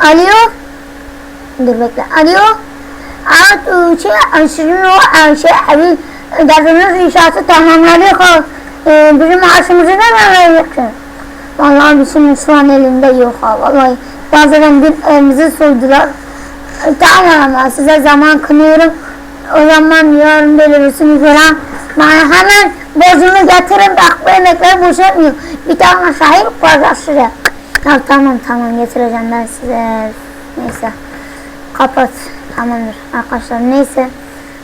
Alo. Dur bekle. Alo. Aa, şey, aşırı şey, evi, gazınız inşaatı tamamladık. Ee, bizim maaşımızı ne vereceksin? Vallahi bizim şu an elinde yok ha. Vallahi bazen bir elimizi soydular. Ee, Tamam ama size zaman kınıyorum. O zaman yarın belirlisiniz falan. Bana hemen borcumu getirin bak bu emekler boşalmıyor. Bir tane sahip size. Ya tamam tamam getireceğim ben size. Neyse. Kapat. Tamamdır arkadaşlar. Neyse.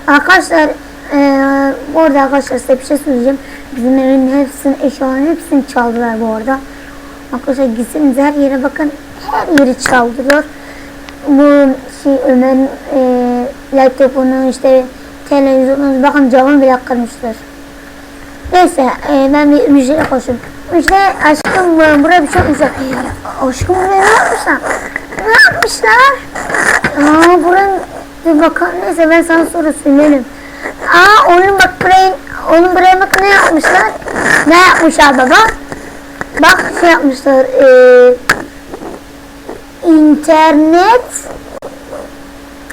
Arkadaşlar eee bu arada arkadaşlar size bir şey söyleyeceğim. Bizim evin hepsini, eşyaların hepsini çaldılar bu arada. Arkadaşlar gitseniz her yere bakın. Her yeri çaldılar. Bu şey Ömer'in eee laptopunu işte televizyonunu bakın camını bile kırmışlar. Neyse e, ben bir müjdeyle koşayım. Müjde aşkım bu- buraya bir şey yapmışlar. Aşkım buraya ne yapmışlar? Ne yapmışlar? Aa buranın bir bakalım neyse ben sana sonra söylerim. Aa onun bak buraya onun buraya bak ne yapmışlar? Ne yapmışlar baba? Bak şey yapmışlar. E, internet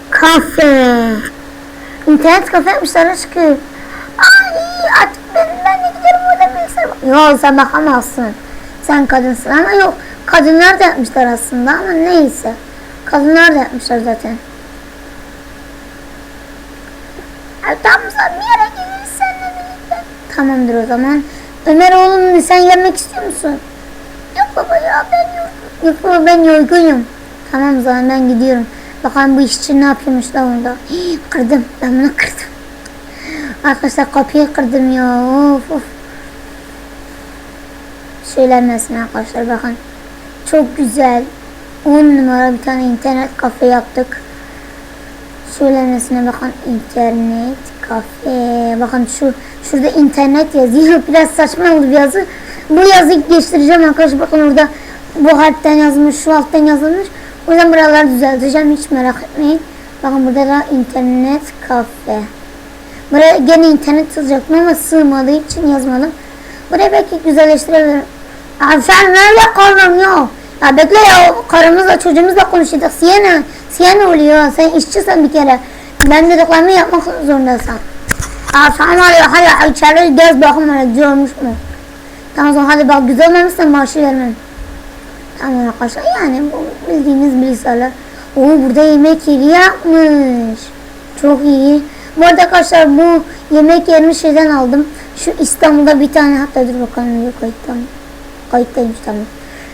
kafe. İnternet kafe yapmışlar aşkım. Ay artık ben, ben de giderim Yok sen bakamazsın. Sen kadınsın ama yok. Kadınlar da yapmışlar aslında ama neyse. Kadınlar da yapmışlar zaten. Sen bir yere gideriz seninle birlikte. Tamamdır o zaman. Ömer oğlum sen gelmek istiyor musun? Yok baba ya ben yorgunum. Yok baba ben yorgunum. Tamam o zaman ben gidiyorum. Bakalım bu işçi ne yapıyormuş da onda. Hii, kırdım. Ben bunu kırdım. Arkadaşlar kapıyı kırdım ya. Of of. Söylenmesin arkadaşlar bakın. Çok güzel. 10 numara bir tane internet kafe yaptık. Söylemesine bakın internet kafe. Bakın şu şurada internet yazıyor. Biraz saçma oldu bir yazı. Bu yazıyı geçtireceğim arkadaşlar. Bakın orada bu harften yazılmış, şu alttan yazılmış. O yüzden buraları düzelteceğim. Hiç merak etmeyin. Bakın burada da internet kafe. Buraya gene internet yazacaktım ama sığmadığı için yazmadım. Buraya belki güzelleştirebilirim. Abi sen nerede kaldın ya? Ya bekle ya karımızla çocuğumuzla konuşacağız. Siyana, Siyana oluyor. Sen işçisin bir kere. Ben dediklerimi yapmak zorundasın. Abi sen ya hadi içeri gez bakın öyle güzel olmuş mu? Tamam sonra hadi bak güzel olmamışsa maaşı vermem. Tamam arkadaşlar yani bu bildiğiniz bilgisayarlar. Oo burada yemek yeri yapmış. Çok iyi. Bu arada arkadaşlar bu yemek yerini şeyden aldım. Şu İstanbul'da bir tane hatta dur bakalım yok kayıtta mı? Kayıttaymış tamam.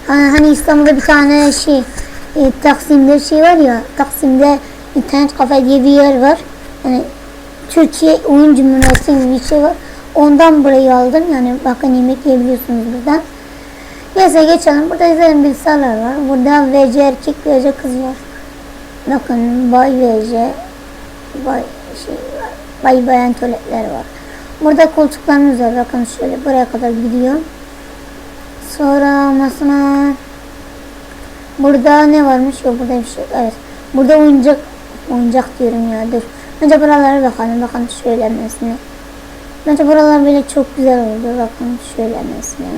Hani, hani İstanbul'da bir tane şey e, Taksim'de şey var ya Taksim'de internet kafe diye bir yer var. Hani Türkiye Oyun Cumhuriyeti gibi bir şey var. Ondan burayı aldım. Yani bakın yemek yiyebiliyorsunuz buradan. Neyse geçelim. Burada izleyen bilgisayarlar var. Burada VC erkek, VC kız var. Bakın Bay VC, Bay şey var. Bay bayan tuvaletler var. Burada koltuklarımız var. Bakın şöyle buraya kadar gidiyor. Sonra masana Burada ne varmış? Yok burada bir şey. Evet. Burada oyuncak oyuncak diyorum ya. Dur. Önce buralara bakalım. Bakın şöyle mesela. Bence buralar böyle çok güzel oldu. Bakın şöyle mesela.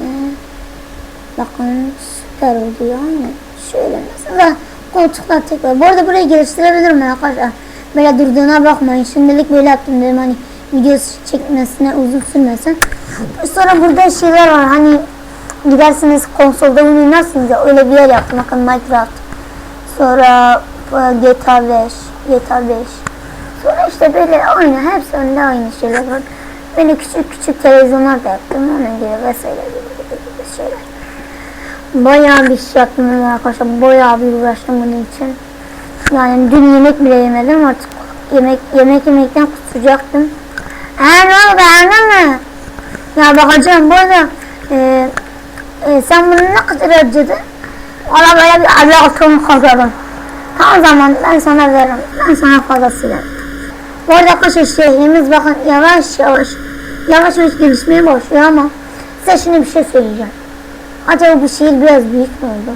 Bakın süper oldu yani. Şöyle mesela koltuklar tekrar. Bu arada burayı geliştirebilirim arkadaşlar. Böyle durduğuna bakmayın. Şimdilik böyle yaptım dedim hani video çekmesine uzun sürmesin. Sonra burada şeyler var hani gidersiniz konsolda oynarsınız ya öyle bir yer yaptım. Bakın Minecraft. Sonra e, GTA 5, GTA 5. Sonra işte böyle aynı hepsi önünde aynı şeyler var. Böyle küçük küçük televizyonlar da yaptım. Onun gibi vesaire gibi, şeyler. Bayağı bir şey yaptım arkadaşlar. Bayağı bir uğraştım bunun için. Yani dün yemek bile yemedim artık. Yemek yemek yemekten kusacaktım. Eee ne oldu beğendin mi? Ya bakacağım bu arada e, e, sen bunu ne kadar harcadın? Valla böyle bir abi altın harcadım. Tamam zaman ben sana veririm. Ben sana fazlasıyla. Bu arada arkadaşlar şehrimiz bakın yavaş yavaş yavaş yavaş gelişmeye başlıyor ama size şimdi bir şey söyleyeceğim. Acaba bu şehir biraz büyük mü oldu?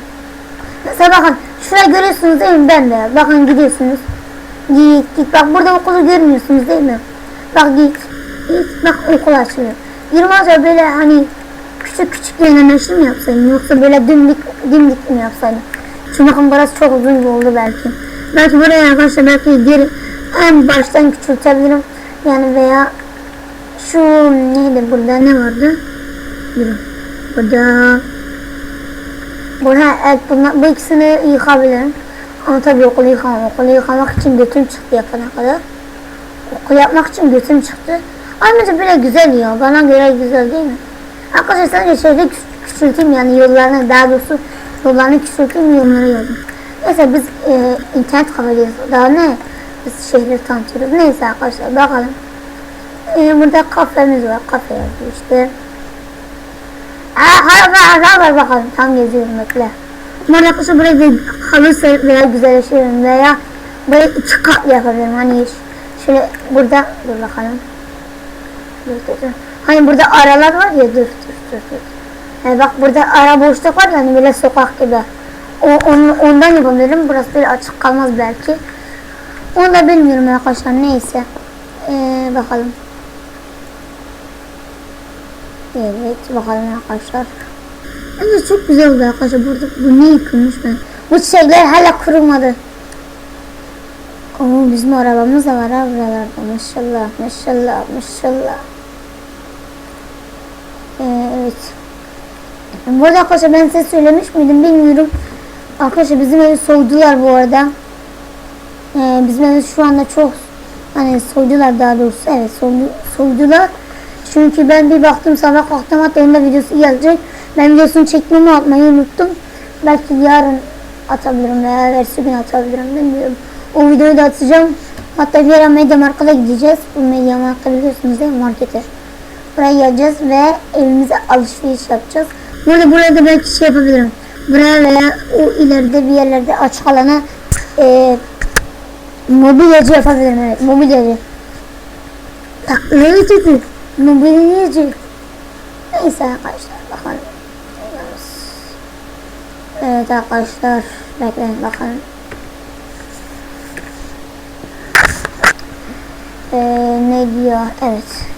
Mesela bakın şuraya görüyorsunuz değil mi ben de bakın gidiyorsunuz. Git git bak burada okulu görmüyorsunuz değil mi? Bak git git bak okul açılıyor. Yılmazca böyle hani küçük küçük yerlemeşli mi yapsaydım yoksa böyle dimdik dimdik mi yapsaydım? Çünkü bakın burası çok uzun bir oldu belki. Belki buraya arkadaşlar belki geri en baştan küçültebilirim. Yani veya şu neydi burada ne vardı? Durun. Burada Burada evet bunlar, bu ikisini yıkabilirim. Ama tabii okulu yıkamam. Okulu yıkamak için götüm çıktı yapana kadar. Okul yapmak için götüm çıktı. Ayrıca böyle güzel ya. Bana göre güzel değil mi? Arkadaşlar sadece küç- küçülteyim yani yollarını daha doğrusu yollarını küçülteyim yorumlara yazın. Neyse biz e, internet kafedeyiz. Daha ne? Biz şehri tanıtıyoruz. Neyse arkadaşlar bakalım. E, burada kafemiz var. Kafe yazıyor işte. Aa, hadi hadi bakalım. Tam geziyorum bekle. Umarım arkadaşlar burayı bir kalırsa veya güzelleştiririm veya böyle iki katlı yapabilirim. Hani şöyle burada dur bakalım. Dur dur dur. Hani burada aralar var ya dur. Yani bak burada ara boşluk var yani böyle sokak gibi. O, onu, ondan yapabilirim. Burası böyle açık kalmaz belki. Onu da bilmiyorum arkadaşlar neyse. Ee, bakalım. Evet bakalım arkadaşlar. Evet çok güzel oldu arkadaşlar. Burada bu ne yıkılmış ben. Bu çiçekler hala kurumadı. Oo bizim arabamız da var ha buralarda. Maşallah maşallah maşallah. Ee, evet. Bu arada arkadaşlar ben size söylemiş miydim bilmiyorum. Arkadaşlar bizim evi soydular bu arada. Ee, bizim evi şu anda çok hani soydular daha doğrusu. Evet soydu, soydular. Çünkü ben bir baktım sabah kalktım hatta onda videosu gelecek. Ben videosunu çekmemi atmayı unuttum. Belki yarın atabilirim veya ertesi gün atabilirim bilmiyorum. O videoyu da atacağım. Hatta bir ara Media Markt'a gideceğiz. Bu Media Markt'ı biliyorsunuz değil mi? Markete. Buraya geleceğiz ve evimize alışveriş yapacağız. Burada burada da belki şey yapabilirim. Buraya veya o ileride bir yerlerde açık alana e, mobilyacı yapabilirim. Evet mobilyacı. Taklacı. Mobilyacı. Neyse arkadaşlar bakalım. Evet arkadaşlar bekleyin bakalım. Ee, ne diyor? Evet.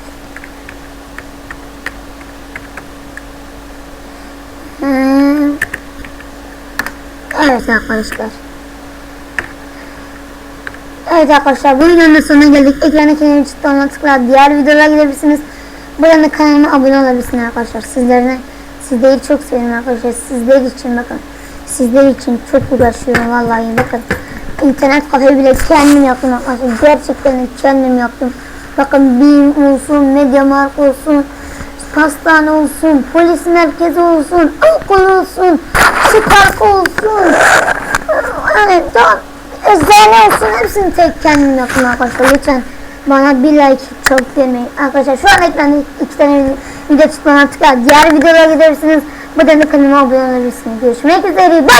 Evet arkadaşlar. Evet arkadaşlar bu videonun sonuna geldik. Ekrana kenarı ona tıkla. Diğer videolara gidebilirsiniz. Buradan da kanalıma abone olabilirsiniz arkadaşlar. Sizlerine sizleri çok seviyorum arkadaşlar. Sizler için bakın. Sizler için çok uğraşıyorum vallahi bakın. İnternet kafeyi bile kendim yaptım arkadaşlar. Gerçekten kendim yaptım. Bakın BİM olsun, Mediamarkt olsun, pastane olsun, polis merkezi olsun, okul olsun, su parkı olsun. Özel olsun hepsini tek kendim yaptım arkadaşlar. Lütfen bana bir like çok demeyin. Arkadaşlar şu an ekranda iki tane video çıkmadan tıkla. Diğer videolara gidersiniz. Bu da kanalıma abone olabilirsiniz. Görüşmek üzere. Bye.